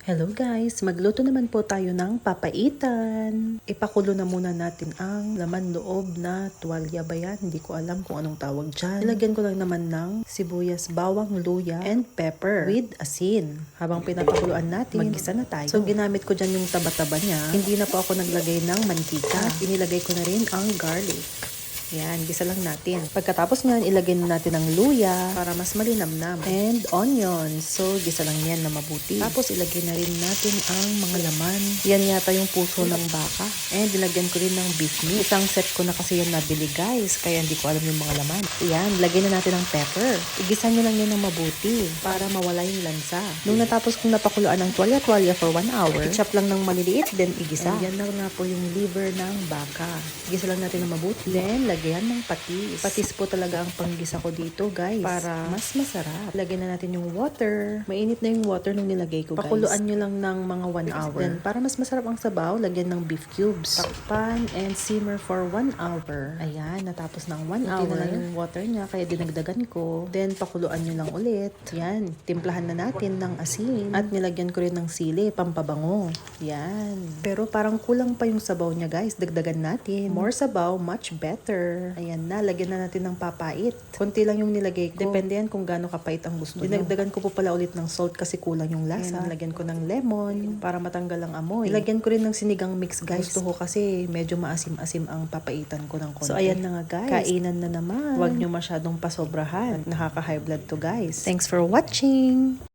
Hello guys! Magluto naman po tayo ng papaitan. Ipakulo na muna natin ang laman loob na tuwalya ba yan? Hindi ko alam kung anong tawag dyan. Ilagyan ko lang naman ng sibuyas, bawang, luya, and pepper with asin. Habang pinapakuluan natin, magisa na tayo. So ginamit ko dyan yung taba-taba niya. Hindi na po ako naglagay ng mantika. At inilagay ko na rin ang garlic. Yan, gisa lang natin. Pagkatapos nyan, ilagay na natin ang luya para mas malinamnam. And onions. So, gisa lang yan na mabuti. Tapos, ilagay na rin natin ang mga laman. Yan yata yung puso ng baka. And, ilagyan ko rin ng beef meat. Isang set ko na kasi yan nabili, guys. Kaya hindi ko alam yung mga laman. Yan, lagay na natin ang pepper. Igisa nyo lang yan ng mabuti para mawala yung lansa. Nung natapos kong napakuluan ng tuwalya-tuwalya for 1 hour, i-chop lang ng maliliit, then igisa. And yan na nga po yung liver ng baka. Igisa lang natin ng mabuti. Then, lagyan ng patis. Patis po talaga ang panggisa ko dito, guys. Para mas masarap. Lagyan na natin yung water. Mainit na yung water nung nilagay ko, guys. Pakuluan nyo lang ng mga 1 hour. Then, para mas masarap ang sabaw, lagyan ng beef cubes. Takpan and simmer for 1 hour. Ayan, natapos ng 1 hour. na lang yung water niya, kaya dinagdagan ko. Then, pakuluan nyo lang ulit. Yan, timplahan na natin ng asin. At nilagyan ko rin ng sili, pampabango. Yan. Pero parang kulang pa yung sabaw niya, guys. Dagdagan natin. More sabaw, much better. Ayan na, lagyan na natin ng papait. Konti lang yung nilagay ko. Depende yan kung gaano kapait ang gusto nyo. Dinagdagan ko po pala ulit ng salt kasi kulang yung lasa. Ayan, lagyan ko ng lemon para matanggal ang amoy. Ilagyan ko rin ng sinigang mix, guys. Gusto ko kasi medyo maasim-asim ang papaitan ko ng konti. So, ayan na nga, guys. Kainan na naman. Huwag nyo masyadong pasobrahan. Nakaka-high blood to, guys. Thanks for watching!